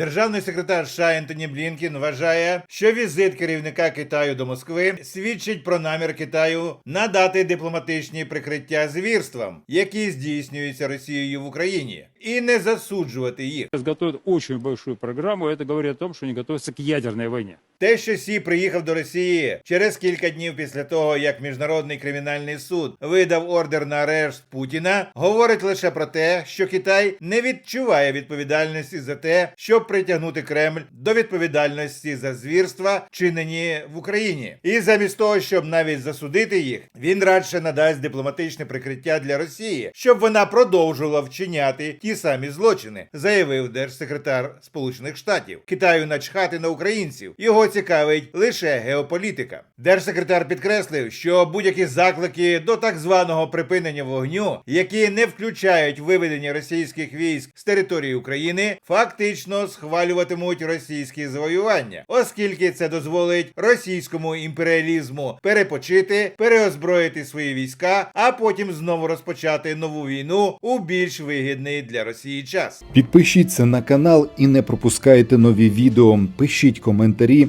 Державний секретар США Ентоні Блінкін вважає, що візит керівника Китаю до Москви свідчить про намір Китаю надати дипломатичні прикриття звірствам, які здійснюються Росією в Україні, і не засуджувати їх. Сейчас дуже очень програму. Це говорить про те, що вони готуються к ядерній войне. Те, що Сі приїхав до Росії через кілька днів після того, як міжнародний кримінальний суд видав ордер на арешт Путіна, говорить лише про те, що Китай не відчуває відповідальності за те, щоб притягнути Кремль до відповідальності за звірства, чинені в Україні. І замість того, щоб навіть засудити їх, він радше надасть дипломатичне прикриття для Росії, щоб вона продовжувала вчиняти ті самі злочини, заявив держсекретар Сполучених Штатів. Китаю начхати на українців. Його цікавить лише геополітика. Держсекретар підкреслив, що будь-які заклики до так званого припинення вогню, які не включають виведення російських військ з території України, фактично схвалюватимуть російські завоювання, оскільки це дозволить російському імперіалізму перепочити, переозброїти свої війська, а потім знову розпочати нову війну у більш вигідний для Росії час. Підпишіться на канал і не пропускайте нові відео. Пишіть коментарі